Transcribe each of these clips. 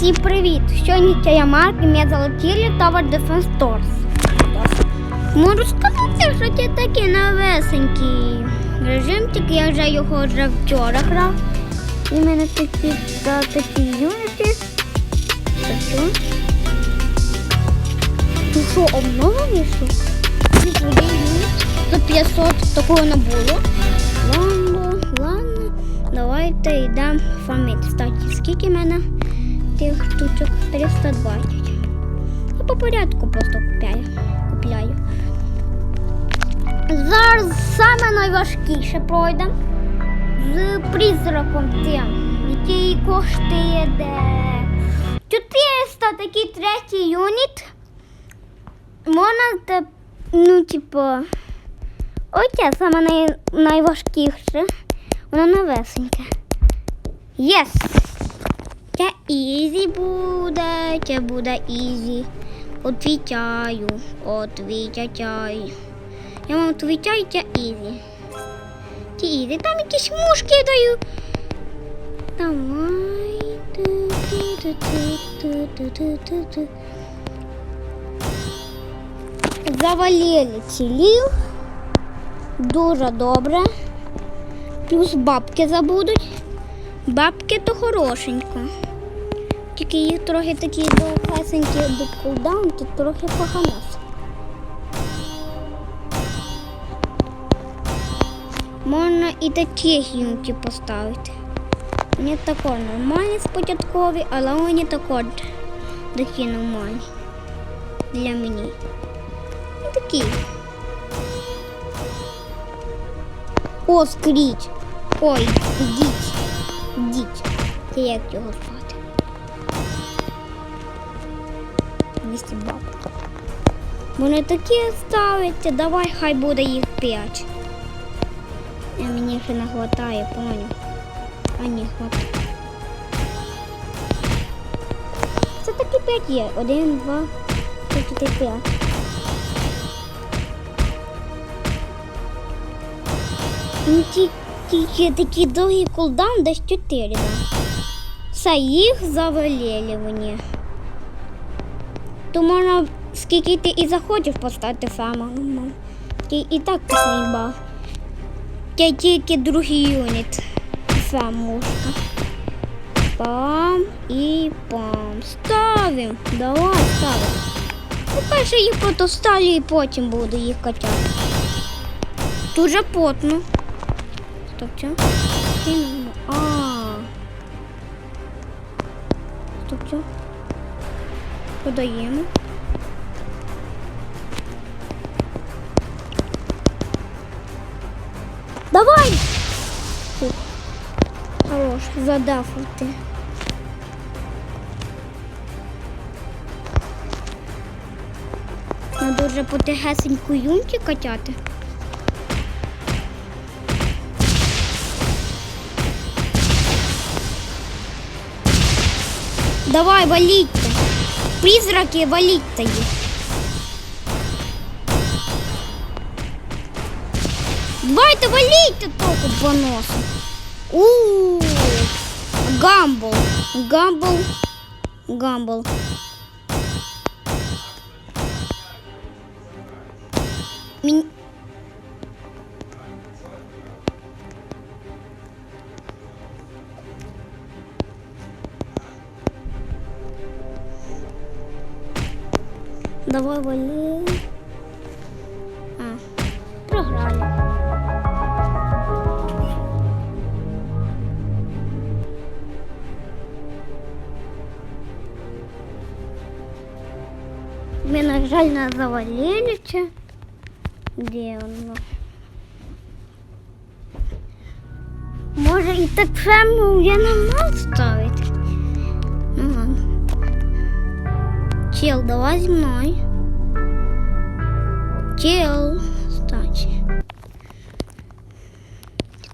Всім привіт! Сьогодні я Марк і мене залетіли Tower Defense Stores. Можу сказати, що це такий новесенький режимчик, я вже його вже вчора грав. І в мене такі, та, такі. Такі. Ну що, обнова вийшов? За 500 такого не було. Ладно, ладно. Давайте йдемо фармити. Кстати, скільки в мене тих штучок? 320. Я по порядку просто купляю. купляю. Зараз саме найважкіше пройдемо з призраком тим, який коштує де 400 такий третій юніт. Можна ну, типу, оце саме най, найважкіше. Воно новесеньке. Єс! Це ізі буде, це буде ізі. Отвічаю, отвічаю. Я вам отвічаю, це ізі. Це ізі. Там якісь мушки даю. Давай. Завалили цілів. Дуже добре. Плюс бабки забудуть. Бабки то хорошенько. Тільки їх трохи такі довгесенькі до кулдаун, тут трохи поганос. Можна і такі гілки поставити. Вони тако нормальні спочаткові, але вони також такі нормальні. Для мене. І такі. О, скріть. Ой, діть. Діть. Це як його 200 бабок. Вони такі ставляться, давай хай буде їх 5. А мені ще не хватає, поняв. А не хватає. Це такі 5 є. Один, два, три, чотири, п'ять. Ну, ті- Тільки такі довгі кулдаун десь 4, да. Все, їх завалили вони. То можна, скільки ти і захочеш поставити фаму. Ти і так не бав. Це тільки другий юніт. Фамушка. Пам і пам. Ставим. Давай ставим. По-перше, їх потоставлю і потім буду їх качати. Дуже потно. Стоп, що? Кинемо. А. Стоп, що? Подаємо. Давай! Хорош, задафати. Надо вже потихесеньку юнки качати. Давай, валіть. Призраки, валіть їх. Давайте валіть толку по носу. У Гамбл. Гамбл. Гамбл. Мін... Давай вали. А, програли. Ми, на жаль, не завалили. чи? Де воно? Може і так само я не мав ставити. Чел, давай зі мною. Чел, стачі.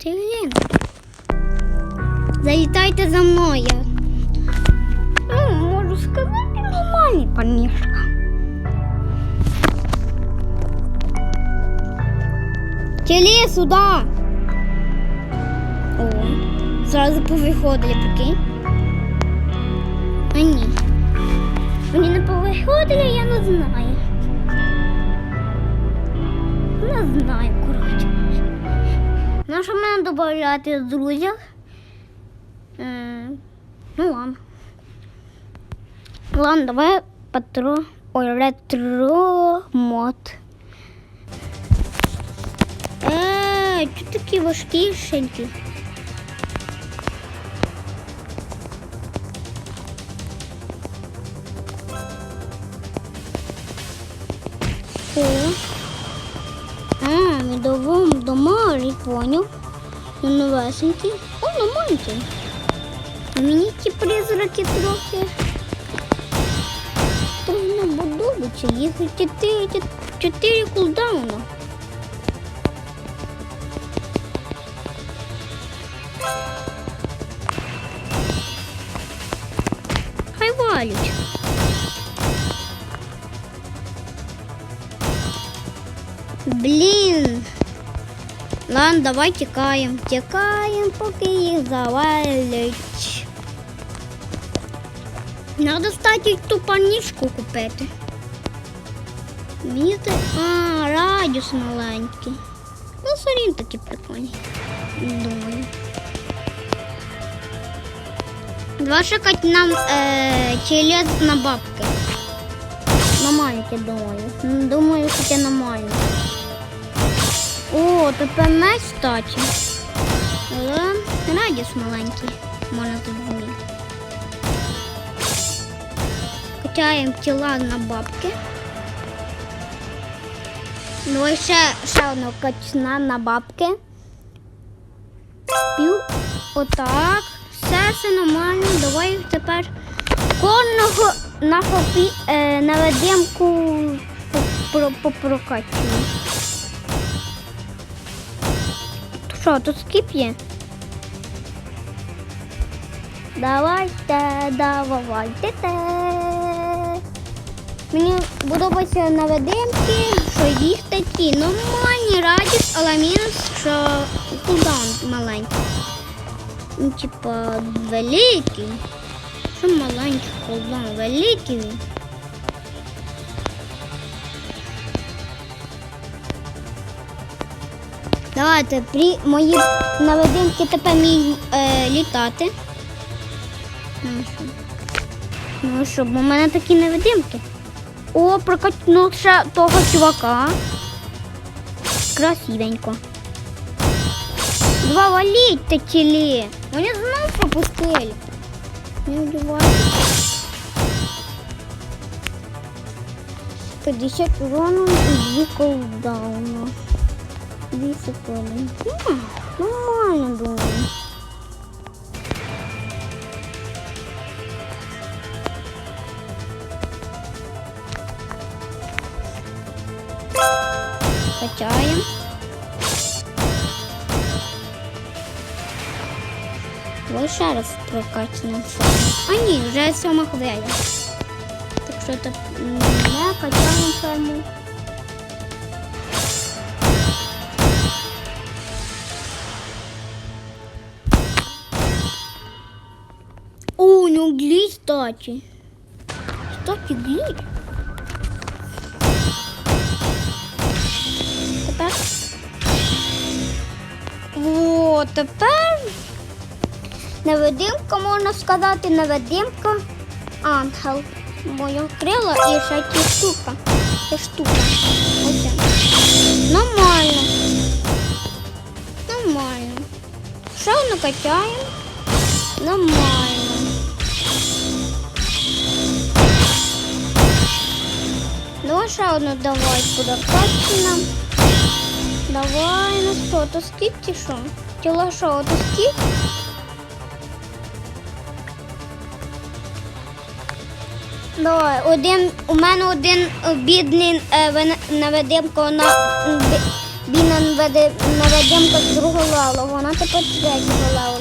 Ти глянь. Залітайте за мною. Ну, можу сказати, нормальний парнішка. Челі сюди. О, зразу повиходили, прикинь. А ні. Мені не повиходило, я не знаю. Не знаю, коротше. Ну, що мене додати з друзів? Е, ну ладно. Ладно, давай патро. Ой, ретро мод. Е, чого такі важкі важкішенькі? Поняв. Ну, новесенький. О, нормальненький. Мені ті призраки трохи. Трохи не подобаються. Їх чотири, чотири кулдауна. Хай валють. Блін. Ладно, давай тікаємо. Тікаємо, поки їх завалять. Надо стати ту панічку купити. Мені те... А, радіус маленький. Ну, сорін такі прикольні. Думаю. Два шукати нам е, через на бабки. На маленьке, думаю. Думаю, що це нормально. О, тепер меч стачі. Але радіус маленький. Можна тут змінити. Качаємо тіла на бабки. Ну і ще, ще одна качна на бабки. Пів. Отак. Все, все нормально. Давай тепер кожного на хопі, е, наведемку по- по- попрокачуємо. Що, тут скіп є? Давайте, давайте. те. Мені подобаються наведенки, що їх такі нормальні, радість, але мінус, що кулдаун маленький. Ну, типа, великий. Що маленький кулдаун? Великий Давайте при мої наведенки тепер вміють е, літати. Ну що? Бо в мене такі невидимки. О, прокатну ще того чувака. Красивенько. Два валіть та тілі. Вони знов пропустили. Не вбивайте. 50 урону і 2 колдауна. Дві секунди. М, Нормально думаю. Качаємо. Ось ще раз прокачаємо. А ні, вже сьома хвиля. Так що так не качаємо ферму. Статі. Статі гліч. Тепер. О, тепер невидимка, можна сказати, невидимка ангел. Моя крила і ті штука. Це штука. Оце. Нормально. Нормально. Ще одну качаємо. Нормально. Ще одну давай буде нам. Давай, ну що, то скіп чи що? Тіло що, то скіп? Давай, один, у мене один бідний е, наведемко на бідна наведе- наведемка з другого левела, вона тепер третього левела.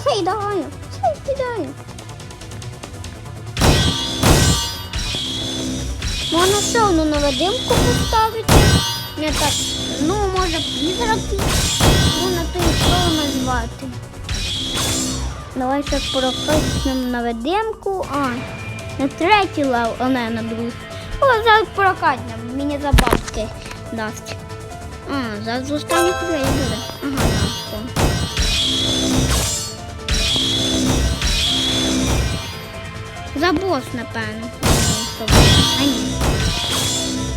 Все ідеально, все ідеально. Можна все одно на видимку поставити. Не так. Ну, може, призраки. Ну, Можна то слово назвати. Давай ще прокиснемо на видимку. А, на третій лав, а не на другу. О, зараз прокатнемо. Мені забавки дасть. А, зараз останній куди. Ага, так. За бос, напевно.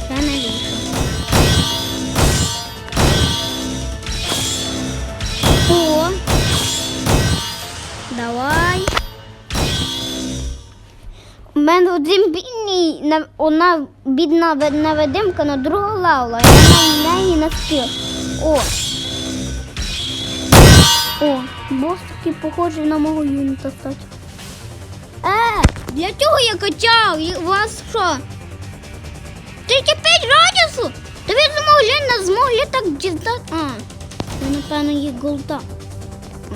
А не ліжко. О! Давай. У мене один бідний, на- одна бідна невидимка на другого левела. Я на неї не спів. О! О, бос такий похожий на мого юніта стати. Е, для чого я качав? І У вас що? Тільки 5 радіусу? То ви змогли, не змогли так діздати. А, це, напевно, є голда. А.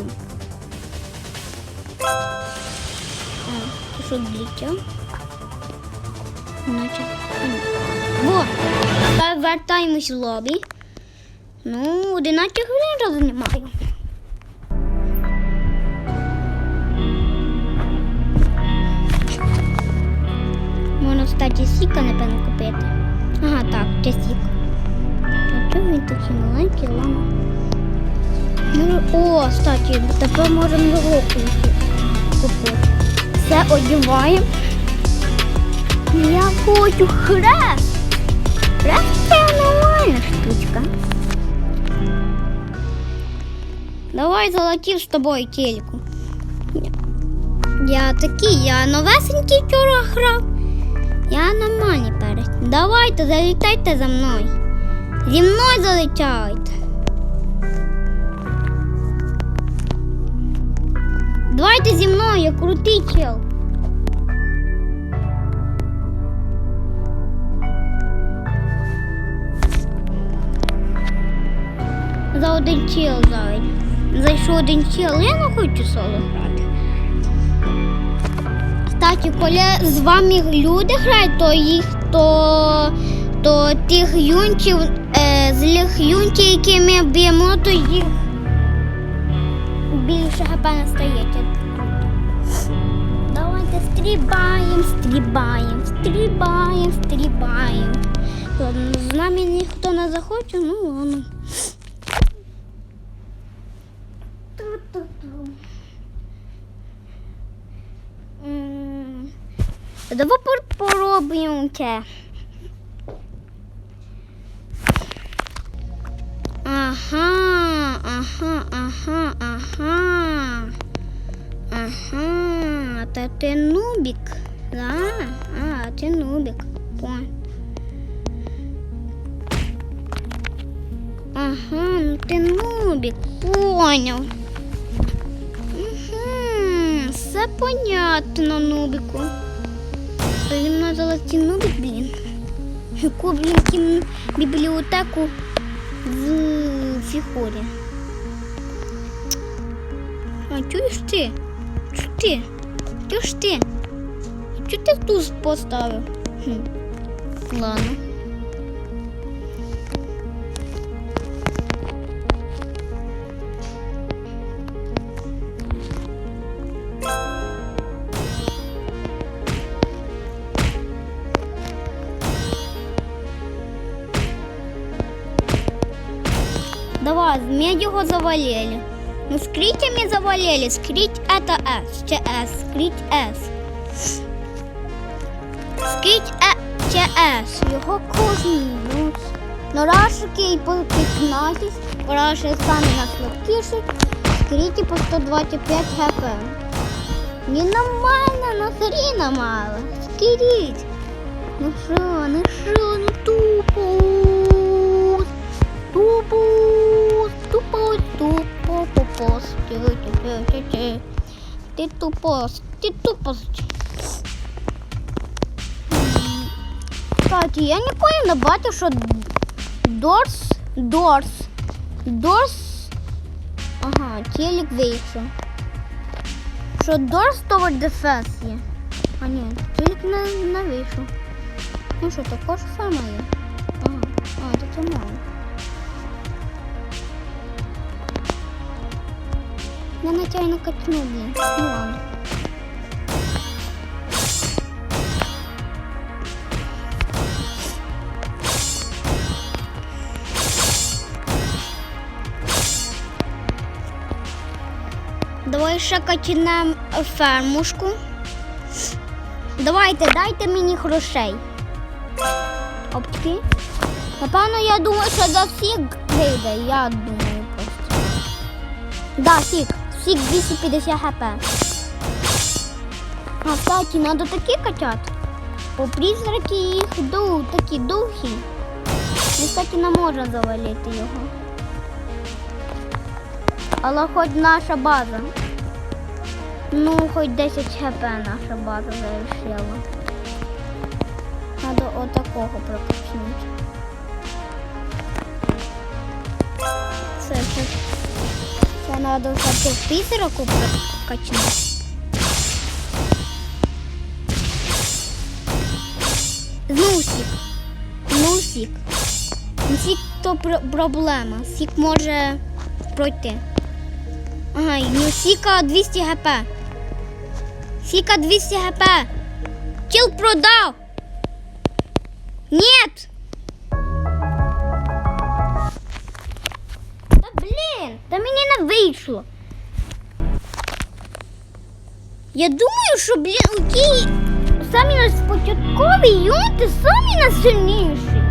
А, що злетів? Наче. Во! Тепер вертаємось в лобі. Ну, 11 хвилин вже знімаю. Кстати, сіка, напевно, купити. Ага, так, це сік. А чого він такий маленький, ладно? Ну, о, кстати, тепер можемо його купити. Все одіваємо. Я хочу хрест. Хрест це нормальна штучка. Давай залетів з тобою тільки. Я такий, я новесенький вчора грав. Я нормальний перець. Давайте, залітайте за мною. Зі мною залітайте. Давайте зі мною, я крутий чел. За один чел зайд. Зайшов один чел, я не хочу соло грати. Кстати, коли з вами люди грають, то їх то, то тих юнтів, е, злих юнтів, які ми б'ємо, то їх більше хп не стається. Давайте стрибаємо, стрибаємо, стрибаємо. Ладно, З нами ніхто не захоче, ну ладно. Давай поробимо це. Ага, ага, ага, ага. Ага, та ти нубік. Да? А, ти нубік. Понял. Ага, ну ти нубік, понял. Угу, все понятно, нубіку. То він на золоті нубік, блін. Яку, блін, кім... бібліотеку в фігурі. А чуєш ти? Чу ти? Чуєш ти? Чу ти туз поставив? Хм. Ладно. мы его завалили. Ну, скрите мы завалили. Скрить это S. Ч S. Скрить S. Скрить Е, Ч S. Його кожен плюс. Ну, рашики і по 15. Раши стане на слабкіший. Скріті по 125 хп. Не нормально, на хріна мало. Скріть. Ну що, ну що, ну тупо. Тупо, тупо, тупо, попос. Ти, тупос, ти тупос. Кстати, я ніколи не бачив, що Дорс, Дорс, Дорс, ага, телек вийшов. Що Дорс Tower Defense є. А ні, телек не, не вийшов. Ну що, також саме є. Ага, а, це мало. Я нечайно качнув, блін. Ну ладно. Давай ще качнем фермушку. Давайте, дайте мені грошей. Опки. Напевно, я думаю, що за всіх вийде. Я думаю просто. Да, сік. Сік 250 хп. А, кстати, надо такі качати. Бо призраки їх ду, такі духи. І, кстати, не може завалити його. Але хоч наша база. Ну, хоч 10 хп наша база завершила. Надо отакого прокачнути. Це, це, це надо все в пізраку прокачнути. Знову сік. Знову сік. Ну, Сік то пр- проблема. Сік може пройти. Ага, ну Сіка 200 гп. Сіка 200 гп. Кіл продав. Нет. Блін, та мені не вийшло. Я думаю, що, блін, у ті самі нас початкові юнити самі найсильніші.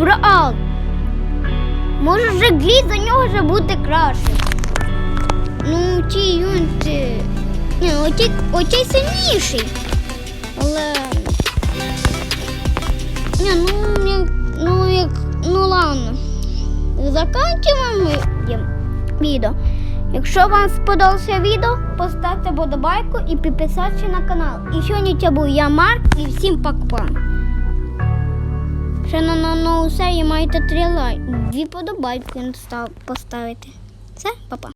Реал. Може вже глід за нього вже буде краще. Ну, ті юнити. Ні, оті, оті сильніший. Але. Ні, ну ну як, ну ладно. Заканчуємо ми відео. Якщо вам сподобалося відео, поставте вподобайку і підписатися на канал. І сьогодні це був я Марк і всім пока. Ще на, на усе, і маєте три лайки. Дві подобайки поставити. Все, папа.